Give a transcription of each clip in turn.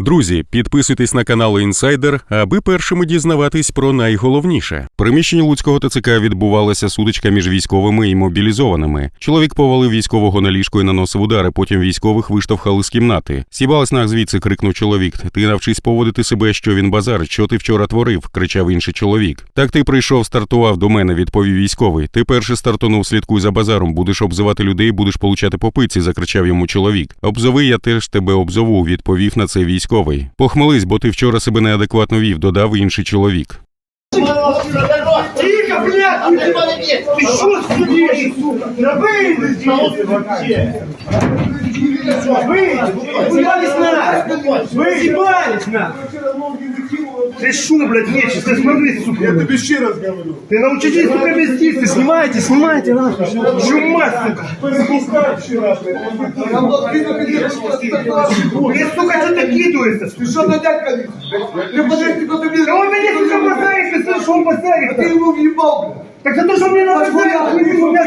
Друзі, підписуйтесь на канал Інсайдер, аби першими дізнаватись про найголовніше. В приміщенні Луцького ТЦК відбувалася сутичка між військовими і мобілізованими. Чоловік повалив військового на ліжко і наносив удари. Потім військових виштовхали з кімнати. Сібалась нах звідси, крикнув чоловік. Ти навчись поводити себе, що він базарить, що ти вчора творив, кричав інший чоловік. Так ти прийшов, стартував до мене, відповів військовий. Ти перший стартонув, слідкуй за базаром, будеш обзивати людей, будеш получати попиці, закричав йому чоловік. Обзови, я теж тебе обзову, відповів на це військовий Похмелись, бо ти вчора себе неадекватно вів, додав інший чоловік. Тихо, блядь! Ты Ты что студишь, сука? Да выйди здесь вообще! Выйди! Съебались на! Съебались на! Ты что, блядь, нечист? Ты смотри, сука! Я тобі ще раз говорю. Ты научитесь, сука, вести! Ты снимайте, снимайте, нахуй! Чума, сука! Перепускай ще раз. Ты, сука, что ты кидываешься? Ты что, на дядька? Ты подожди, кто ты Да он меня, сука, базарит, ты слышишь, он базарит! Ты его въебал, Так за то, что мне надо базарить, ты меня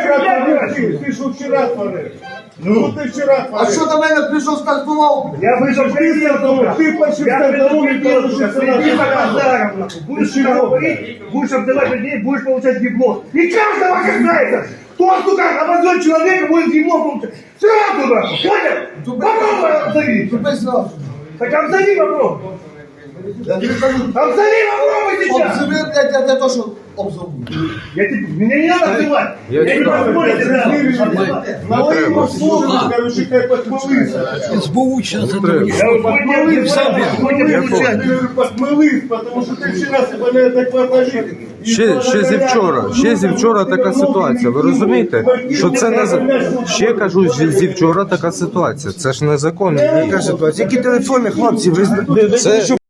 Ти, ти що вчора творив? Ну, ти вчора А творив. що до мене прийшов стартував? Я вышел Ти стартував, ти перший Я стартував і предупредил, перший что следи за стартував. базаром, нахуй. Будешь сюда говорить, будешь обзывать людей, будешь получать ебло. И каждого касается. Кто, сука, обозвать человека, будет ебло получать. Сразу, нахуй, понял? Попробуй обзови. Тебе зразу. Так обзови попробуй. Я тобі кажу, Обзови попробуй сейчас. обзиви, блядь, я для того, що обзову. Я тебе, меня не надо обзывать. Я не позволю. На хай що ти вчора себе вів. І Ще, ще зі вчора, ще зі вчора така ситуація. Ви розумієте, що це не за- ще кажу, зі зі вчора така ситуація. Це ж незаконно. Яка ситуація? Які телефони, хлопці? Ви, ви, ви Це